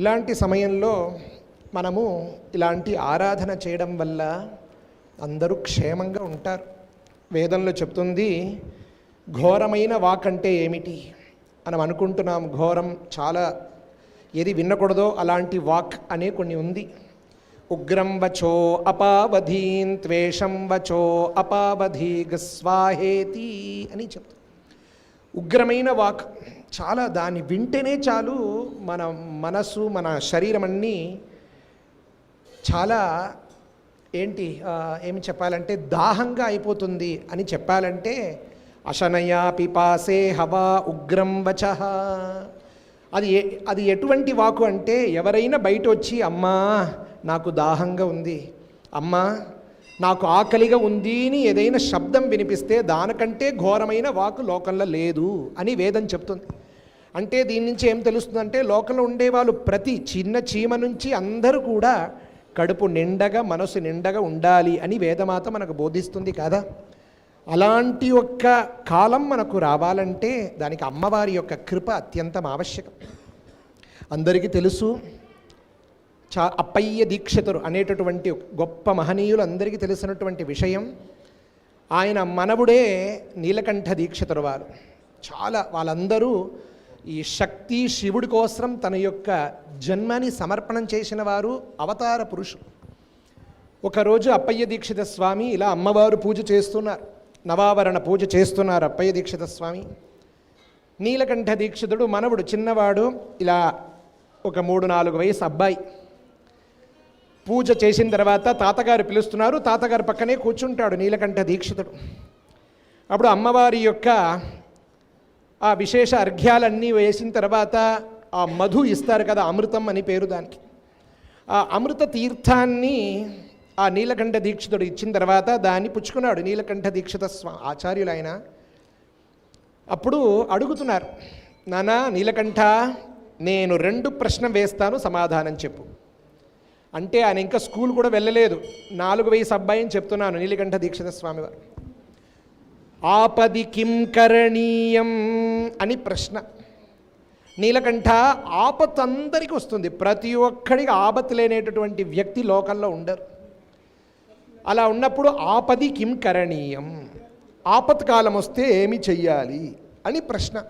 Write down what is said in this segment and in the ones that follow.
ఇలాంటి సమయంలో మనము ఇలాంటి ఆరాధన చేయడం వల్ల అందరూ క్షేమంగా ఉంటారు. వేదంలో చెప్తుంది ఘోరమైన వాక్ అంటే ఏమిటి మనం అనుకుంటున్నాం. ఘోరం చాలా ఏది వినకూడదో అలాంటి వాక్ అనే కొన్ని ఉంది. ఉగ్రం వచో అపావధీన్ త్వేషం వచో అపావధీ గస్వాహేతి అని చెప్తాం ఉగ్రమైన వాక్ చాలా దాన్ని వింటేనే చాలు మన మనసు మన శరీరం అన్నీ చాలా ఏంటి ఏమి చెప్పాలంటే దాహంగా అయిపోతుంది అని చెప్పాలంటే అశనయా పిపాసే హవా ఉగ్రం వచ. అది అది ఎటువంటి వాకు అంటే ఎవరైనా బయట వచ్చి అమ్మా నాకు దాహంగా ఉంది అమ్మా నాకు ఆకలిగా ఉంది అని ఏదైనా శబ్దం వినిపిస్తే దానికంటే ఘోరమైన వాకు లోకంలో లేదు అని వేదం చెప్తుంది. అంటే దీని నుంచి ఏం తెలుస్తుందంటే లోకంలో ఉండేవాళ్ళు ప్రతి చిన్న చీమ నుంచి అందరూ కూడా కడుపు నిండగా మనసు నిండగా ఉండాలి అని వేదమాత మనకు బోధిస్తుంది కదా? అలాంటి ఒక్క కాలం మనకు రావాలంటే దానికి అమ్మవారి యొక్క కృప అత్యంతం ఆవశ్యకం. అందరికీ తెలుసు చా అప్పయ్య దీక్షితురు అనేటటువంటి గొప్ప మహనీయులు అందరికీ తెలిసినటువంటి విషయం ఆయన మనవుడే నీలకంఠ దీక్షితురు వారు. చాలా వాళ్ళందరూ ఈ శక్తి శివుడి కోసం తన యొక్క జన్మని సమర్పణం చేసిన వారు అవతార పురుషులు. ఒకరోజు అప్పయ్య దీక్షిత స్వామి ఇలా అమ్మవారు పూజ చేస్తున్నారు. నవావరణ పూజ చేస్తున్నారు అప్పయ్య దీక్షిత స్వామి. నీలకంఠ దీక్షితుడు మనవుడు చిన్నవాడు ఇలా ఒక మూడు నాలుగు వయసు అబ్బాయి. పూజ చేసిన తర్వాత తాతగారు పిలుస్తున్నారు తాతగారు పక్కనే కూర్చుంటాడు నీలకంఠ దీక్షితుడు. అప్పుడు అమ్మవారి యొక్క ఆ విశేష అర్ఘ్యాలన్నీ వేసిన తర్వాత ఆ మధు ఇస్తారు కదా అమృతం అని పేరు దానికి. ఆ అమృత తీర్థాన్ని ఆ నీలకంఠ దీక్షితుడు ఇచ్చిన తర్వాత దాన్ని పుచ్చుకున్నాడు నీలకంఠ దీక్షిత స్వా ఆచార్యులు ఆయన అప్పుడు అడుగుతున్నారు నానా నీలకంఠ నేను రెండు ప్రశ్న వేస్తాను సమాధానం చెప్పు. అంటే ఆయన ఇంకా స్కూల్ కూడా వెళ్ళలేదు. నాలుగు వయసు అబ్బాయి అని చెప్తున్నాను నీలకంఠ దీక్షిత స్వామి వారు ఆపది కిం కరణీయం అని ప్రశ్న. నీలకంఠ ఆపత్ అందరికీ వస్తుంది. ప్రతి ఒక్కడికి ఆపత్ లేనేటటువంటి వ్యక్తి లోకంలో ఉండరు. అలా ఉన్నప్పుడు ఆపది కిం కరణీయం ఆపత్కాలం వస్తే ఏమి చెయ్యాలి అని ప్రశ్న.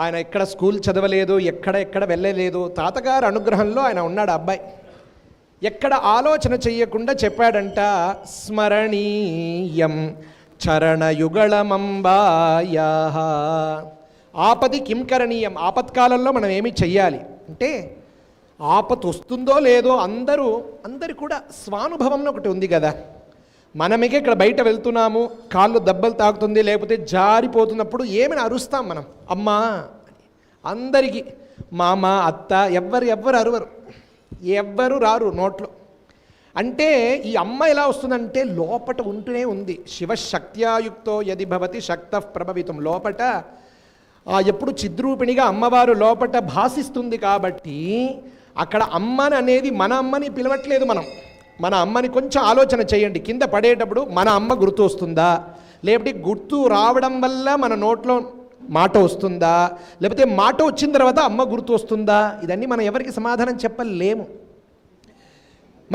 ఆయన ఎక్కడ స్కూల్ చదవలేదు ఎక్కడ ఎక్కడ వెళ్ళలేదు తాతగారు అనుగ్రహంలో ఆయన ఉన్నాడు అబ్బాయి. ఎక్కడ ఆలోచన చెయ్యకుండా చెప్పాడంట స్మరణీయం చరణయుగళమంబాయా ఆపది కిం కరణీయం? ఆపత్కాలంలో మనం ఏమి చెయ్యాలి? అంటే ఆపత్ వస్తుందో లేదో అందరూ అందరు కూడా స్వానుభవంలో ఒకటి ఉంది కదా. మనమికే ఇక్కడ బయట వెళ్తున్నాము కాళ్ళు దెబ్బలు తాకుతుంది లేకపోతే జారిపోతున్నప్పుడు ఏమైనా అరుస్తాం మనం? అమ్మా అందరికీ మామ అత్త ఎవ్వరు ఎవ్వరు అరువరు. ఎవ్వరు రారు నోట్లో. అంటే ఈ అమ్మ ఎలా వస్తుందంటే లోపట ఉంటూనే ఉంది. శివశక్త్యాయుక్తో యది భవతి శక్త ప్రభవితం. లోపట ఎప్పుడు చిద్రూపిణిగా అమ్మవారు లోపట భాసిస్తుంది కాబట్టి అక్కడ అమ్మని అనేది మన అమ్మని పిలవట్లేదు మనం. మన అమ్మని కొంచెం ఆలోచన చేయండి. కింద పడేటప్పుడు మన అమ్మ గుర్తు వస్తుందా? లేకపోతే గుర్తు రావడం వల్ల మన నోట్లో మాట వస్తుందా? లేకపోతే మాట వచ్చిన తర్వాత అమ్మ గుర్తు వస్తుందా? ఇదన్నీ మనం ఎవరికి సమాధానం చెప్పలేము.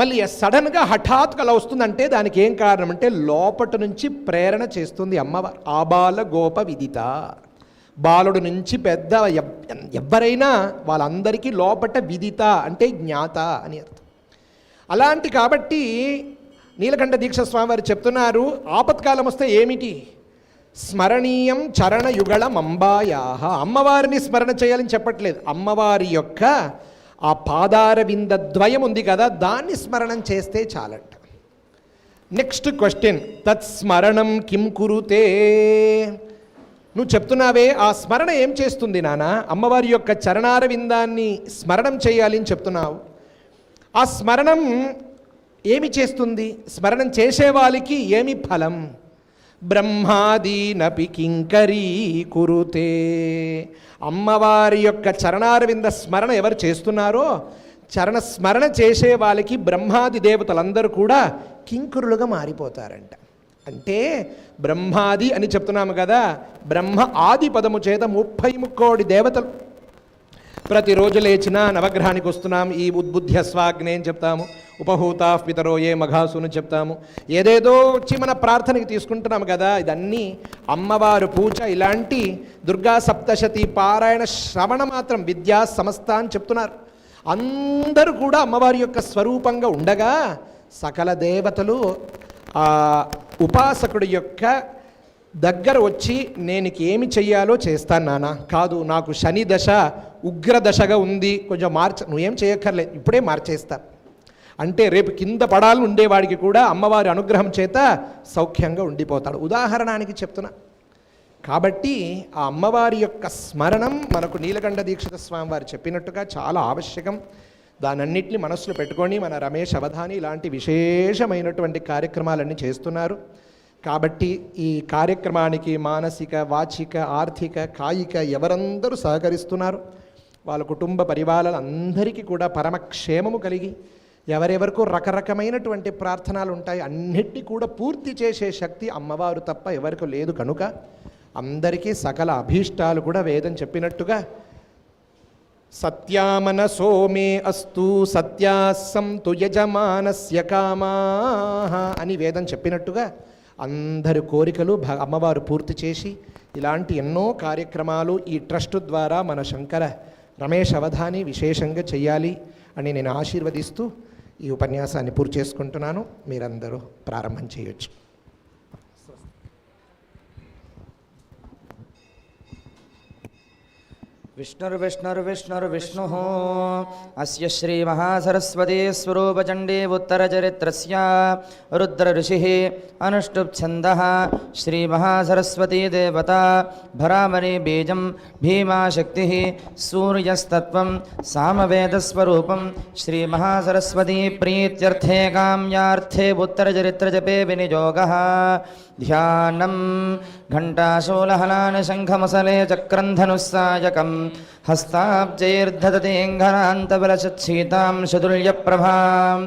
మళ్ళీ సడన్గా హఠాత్తుగా అలా వస్తుందంటే దానికి ఏం కారణం అంటే లోపట నుంచి ప్రేరణ చేస్తుంది అమ్మవారు. ఆబాల గోప విదిత. బాలుడు నుంచి పెద్ద ఎవ్- ఎవరైనా వాళ్ళందరికీ లోపట విదిత అంటే జ్ఞాత అని అర్థం. అలాంటి కాబట్టి నీలకంఠ దీక్ష స్వామివారు చెప్తున్నారు ఆపత్కాలం వస్తే ఏమిటి? స్మరణీయం చరణయుగళ మంబాయాహ అమ్మవారిని స్మరణ చేయాలని చెప్పట్లేదు. అమ్మవారి యొక్క ఆ పాదార వింద ద్వయం ఉంది కదా దాన్ని స్మరణం చేస్తే చాలంట. నెక్స్ట్ క్వశ్చన్ తత్స్మరణం కిం కురుతే? నువ్వు చెప్తున్నావే ఆ స్మరణ ఏం చేస్తుంది నాన్న అమ్మవారి యొక్క చరణార విందాన్ని స్మరణం చేయాలి అని చెప్తున్నావు. ఆ స్మరణం ఏమి చేస్తుంది? స్మరణం చేసేవాళ్ళకి ఏమి ఫలం? బ్రహ్మాదీనపి కింకరీ కురుతే. అమ్మవారి యొక్క చరణారవింద స్మరణ ఎవరు చేస్తున్నారో చరణ స్మరణ చేసే వాళ్ళకి బ్రహ్మాది దేవతలందరూ కూడా కింకురులుగా మారిపోతారంట. అంటే బ్రహ్మాది అని చెప్తున్నాము కదా బ్రహ్మ ఆది పదము చేత ముప్పై ముక్కోడి దేవతలు ప్రతిరోజు లేచినా నవగ్రహానికి వస్తున్నాం. ఈ ఉద్బుద్ధ్య స్వాగ్నే అని చెప్తాము. ఉపహూతా పితరో ఏ మఘాసును చెప్తాము. ఏదేదో వచ్చి మన ప్రార్థనకి తీసుకుంటున్నాం కదా. ఇదన్నీ అమ్మవారు పూజ ఇలాంటి దుర్గా సప్తశతి పారాయణ శ్రవణ మాత్రం విద్యా సమస్త అని చెప్తున్నారు. అందరూ కూడా అమ్మవారి యొక్క స్వరూపంగా ఉండగా సకల దేవతలు ఆ ఉపాసకుడి యొక్క దగ్గర వచ్చి నేను ఏమి చెయ్యాలో చేస్తాను నాన్న కాదు నాకు శని దశ ఉగ్ర దశగా ఉంది. కొంచెం మార్చ నువ్వేం చేయక్కర్లేదు ఇప్పుడే మార్చేస్తా. అంటే రేపు కింద పడాలని ఉండేవాడికి కూడా అమ్మవారి అనుగ్రహం చేత సౌఖ్యంగా ఉండిపోతాడు. ఉదాహరణానికి చెప్తున్నా. కాబట్టి ఆ అమ్మవారి యొక్క స్మరణం మనకు నీలకంఠ దీక్షిత స్వామి వారు చెప్పినట్టుగా చాలా ఆవశ్యకం. దానన్నింటినీ మనసులో పెట్టుకొని మన రమేష్ అవధాని ఇలాంటి విశేషమైనటువంటి కార్యక్రమాలన్నీ చేస్తున్నారు. కాబట్టి ఈ కార్యక్రమానికి మానసిక వాచిక ఆర్థిక కాయిక ఎవరందరూ సహకరిస్తున్నారు. వాళ్ళ కుటుంబ పరివారాలందరికీ కూడా పరమక్షేమము కలిగి ఎవరెవరికో రకరకమైనటువంటి ప్రార్థనలు ఉంటాయి. అన్నిటినీ కూడా పూర్తి చేసే శక్తి అమ్మవారు తప్ప ఎవరికి లేదు కనుక అందరికీ సకల అభీష్టాలు కూడా వేదం చెప్పినట్టుగా సత్యామన సోమే అస్తు సత్యాసం యజమానస్య కామా అని వేదం చెప్పినట్టుగా అందరి కోరికలు భ అమ్మవారు పూర్తి చేసి ఇలాంటి ఎన్నో కార్యక్రమాలు ఈ ట్రస్ట్ ద్వారా మన శంకర రమేష్ అవధాని విశేషంగా చేయాలి అని నేను ఆశీర్వదిస్తూ ఈ ఉపన్యాసాన్ని పూర్తి చేసుకుంటున్నాను. మీరందరూ ప్రారంభం చేయొచ్చు. विष्णुर्विष्णुर्विष्णुर्विष्णुः अस्य श्रीमहासरस्वतीस्वरूपचण्डे उत्तरचरित्रस्य रुद्रऋषिः अनुष्टुप्छन्दः श्रीमहासरस्वती देवता भरामरी बीजं भीमाशक्तिः सूर्यस्तत्त्वं सामवेदस्वरूपं श्रीमहासरस्वती प्रीत्यर्थे काम्यार्थे उत्तरचरित्रजपे विनियोगः ध्यानं घण्टाशूलहलानि शङ्खमसले चक्रन्धनुस्सायकं हस्ताब्जैर्धदतेऽङ्घनान्तबलशत्सीतां शतुल्यप्रभां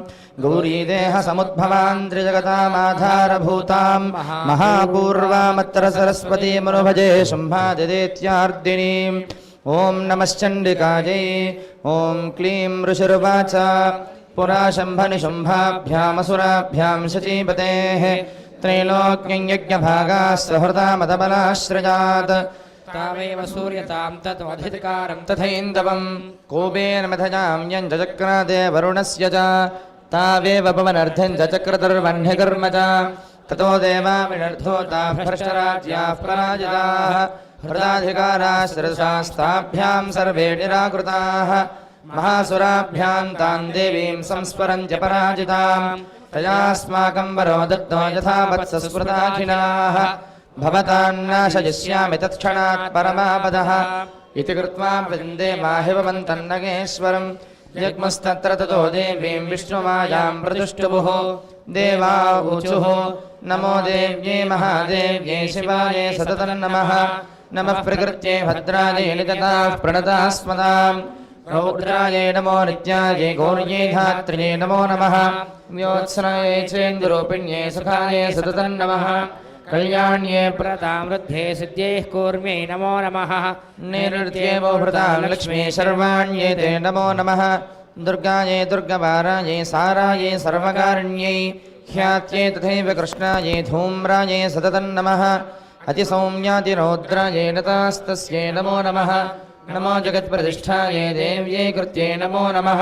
गौरीदेहसमुद्भवां त्रिजगतामाधारभूतां महापूर्वामत्र सरस्वतीमनुभजे शुम्भादिदेत्यार्दिनीम्। ॐ नमश्चण्डिकायै ॐ क्लीं ऋषिरुवाच पुरा शम्भनिशुम्भाभ्यामसुराभ्यां शचीपतेः, त्रैलोक्यं यज्ञभागाः सहृदामदबलाश्रयात् तामेव सूर्यतां तत्मधितकारं तथैन्दवं कोपेन्मथजाम्यञ्जचक्रादे वरुणस्य च। तावेव पवनर्धञ्जचक्रतुर्वह्निकर्म च ततो सर्वे निराकृताः। महासुराभ्यां तां देवीं तयास्माकं वरो दत्तो यथा भवतान्नाशयिष्यामि तत्क्षणात् परमापदः इति कृत्वा वृन्दे माहिवन्तन्नगेश्वरम् यज्ञस्तत्र ततो देवीं विष्णुमायां प्रदुष्टुभुः देवा ऊचुः। नमो देव्ये महादेव्ये शिवाये सततं नमः। प्रकृत्ये भद्रायै निदताः प्रणताः स्मदाम् रौद्रायै नमो नित्यायै गौर्यै धात्र्यै नमो नमः। व्योत्सनायै चेन्दुरूपिण्यै सुखायै सततं नमः। कल्याण्ये प्रतां वृद्धे सिद्ध्यैः कूर्म्यै नमो नमः। निरृत्येवो भृतां लक्ष्मी शर्वाण्ये ते नमो नमः। दुर्गायै दुर्गवारायै सारायै, सर्वकारिण्यै ख्यात्यै तथैव कृष्णायै, धूम्रायै सततं नमः। अतिसौम्यातिरौद्रायै नतास्तस्यै नमो नमः। नमो जगत्प्रतिष्ठायै, देव्यै कृत्यै नमो नमः।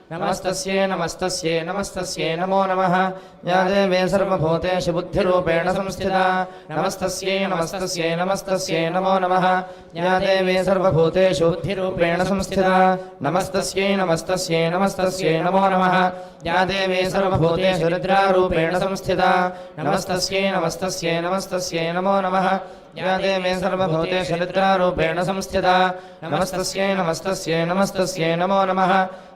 నమస్తస్యే నమస్తస్యే నమస్తస్యే నమో నమ. జ్ఞాదేవే సర్వభూతేషు బుద్ధిరూపేణ సంస్థిత. నమస్తస్యే నమస్తస్యే నమస్తస్యే నమో నమ. జ్ఞాదేవే సర్వభూతేషు బుద్ధిరూపేణ సంస్థిత. నమస్తస్యే నమస్తస్యే నమస్తస్యే నమో నమ. జ్ఞాదేవే సర్వభూతేషు రుద్రారూపేణ సంస్థిత. నమస్తస్యే నమస్తస్యే నమస్తస్యే నమో నమ. జ్ఞాతే మే సర్వభూతేషు రుద్రారూపేణ సంస్థిత. నమస్తస్యే నమస్తస్యే నమస్తస్యే నమో నమ.